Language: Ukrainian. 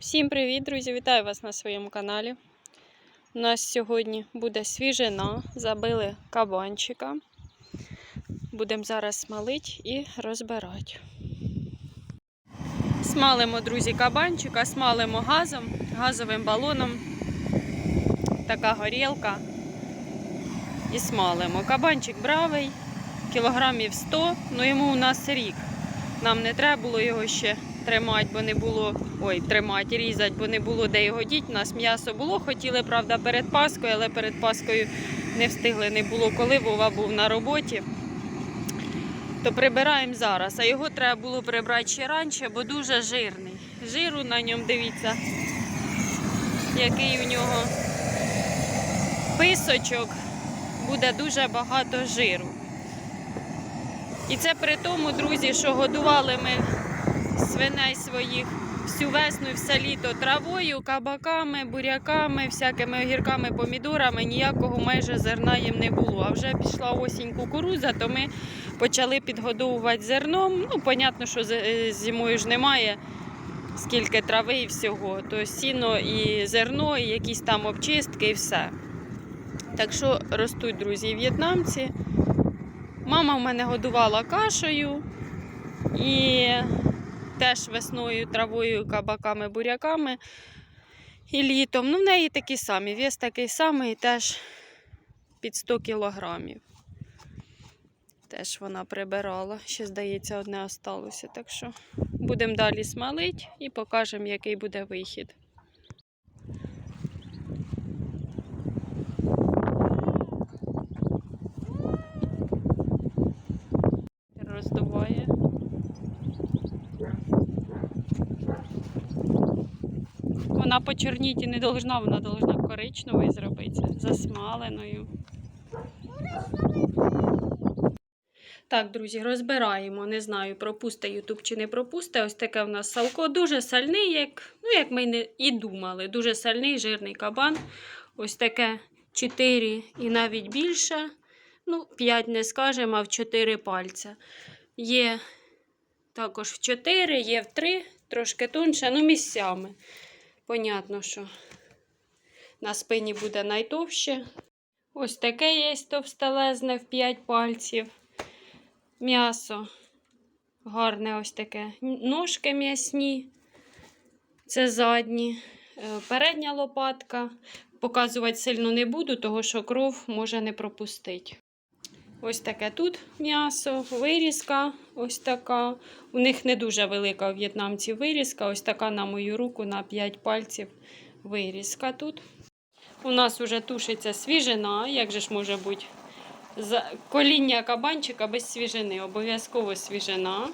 Всім привіт, друзі! Вітаю вас на своєму каналі. У нас сьогодні буде свіжина. Забили кабанчика. Будемо зараз смалити і розбирати. Смалимо, друзі, кабанчика, смалимо газом, газовим балоном. Така горілка. І смалимо. Кабанчик бравий, кілограмів 100, ну йому у нас рік. Нам не треба було його ще тримати, бо не було. Ой, тримати, різати, бо не було де його діти. У нас м'ясо було, хотіли, правда, перед Паскою, але перед Паскою не встигли, не було коли, Вова був на роботі. То прибираємо зараз. А його треба було прибрати ще раніше, бо дуже жирний. Жиру на ньому, дивіться, який у нього писочок, буде дуже багато жиру. І це при тому, друзі, що годували ми свиней своїх всю весну все літо травою, кабаками, буряками, всякими огірками, помідорами, ніякого майже зерна їм не було. А вже пішла осінь кукурудза, то ми почали підгодовувати зерном. Ну, понятно, що е, зимою ж немає скільки трави і всього. То сіно і зерно, і якісь там обчистки, і все. Так що ростуть, друзі, в'єтнамці. Мама в мене годувала кашею і теж весною травою, кабаками, буряками і літом. Ну, в неї такі самі. Вес такий самий, теж під 100 кілограмів. Теж вона прибирала. Ще, здається, одне осталося. Так що будемо далі смалити і покажемо, який буде вихід. Вона почорніти не должна, вона должна коричневою зробитися, засмаленою. Так, друзі, розбираємо. Не знаю, пропусте Ютуб чи не пропусте. Ось таке в нас салко. Дуже сальний, як, ну, як ми і думали. Дуже сальний, жирний кабан. Ось таке 4 і навіть більше. Ну, 5 не скажемо, а в 4 пальця. Є також в 4, є в 3, трошки тонше, ну місцями. Понятно, що на спині буде найтовще. Ось таке є товстелезне в 5 пальців. М'ясо гарне ось таке. Ножки м'ясні. Це задні. Е, Передня лопатка. Показувати сильно не буду, тому що кров може не пропустити. Ось таке тут м'ясо, вирізка ось така. У них не дуже велика у в'єтнамців вирізка. Ось така на мою руку на 5 пальців вирізка тут. У нас вже тушиться свіжина. Як же ж може бути? Коління кабанчика без свіжини. Обов'язково свіжина.